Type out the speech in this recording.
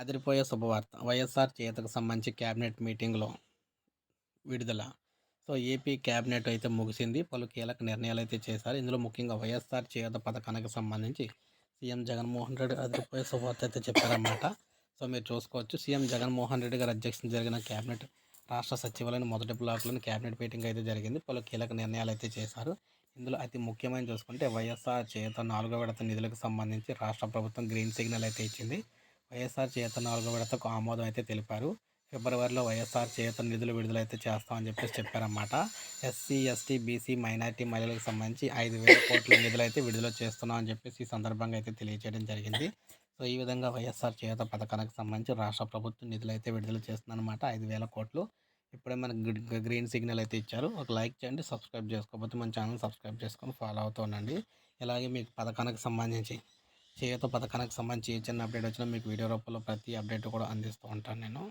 అదిరిపోయే శుభవార్త. వైఎస్ఆర్ చేతకు సంబంధించి క్యాబినెట్ మీటింగ్లో విడుదల. సో ఏపీ క్యాబినెట్ అయితే ముగిసింది. పలు కీలక నిర్ణయాలు అయితే చేశారు. ఇందులో ముఖ్యంగా వైఎస్ఆర్ చేత పథకానికి సంబంధించి సీఎం జగన్మోహన్ రెడ్డి అదిరిపోయే శుభవార్త అయితే చెప్పారన్నమాట. సో మీరు చూసుకోవచ్చు. సీఎం జగన్మోహన్ రెడ్డి గారి అధ్యక్షతన జరిగిన క్యాబినెట్ రాష్ట్ర సచివాలయం మొదటి బ్లాక్లోని క్యాబినెట్ మీటింగ్ అయితే జరిగింది. పలు కీలక నిర్ణయాలు అయితే చేశారు. ఇందులో అతి ముఖ్యమైన చూసుకుంటే వైఎస్ఆర్ చేత నాలుగో విడత నిధులకు సంబంధించి రాష్ట్ర ప్రభుత్వం గ్రీన్ సిగ్నల్ అయితే ఇచ్చింది. వైఎస్ఆర్ చేత నాలుగో విడతకు ఆమోదం అయితే తెలిపారు. ఫిబ్రవరిలో వైఎస్ఆర్ చేత నిధులు విడుదలైతే చేస్తామని చెప్పేసి చెప్పారన్నమాట. ఎస్సీ ఎస్టీ బీసీ మైనార్టీ మహిళలకు సంబంధించి ఐదు వేల కోట్ల నిధులు అయితే విడుదల చేస్తున్నాం అని చెప్పేసి ఈ సందర్భంగా అయితే తెలియజేయడం జరిగింది. సో ఈ విధంగా వైఎస్ఆర్ చేత పథకానికి సంబంధించి రాష్ట్ర ప్రభుత్వం నిధులు అయితే విడుదల చేస్తుందన్నమాట ఐదు వేల కోట్లు. ఇప్పుడే మనకు గ్రీన్ సిగ్నల్ అయితే ఇచ్చారు. ఒక లైక్ చేయండి సబ్స్క్రైబ్ చేసుకోకపోతే మన ఛానల్ సబ్స్క్రైబ్ చేసుకొని ఫాలో అవుతూ ఉండండి. ఇలాగే మీకు పథకానికి సంబంధించి చేయూత పథకానికి సంబంధించి ఏ చిన్న అప్డేట్ వచ్చినా మీకు వీడియో రూపంలో ప్రతి అప్డేట్ కూడా అందిస్తూ ఉంటాను నేను.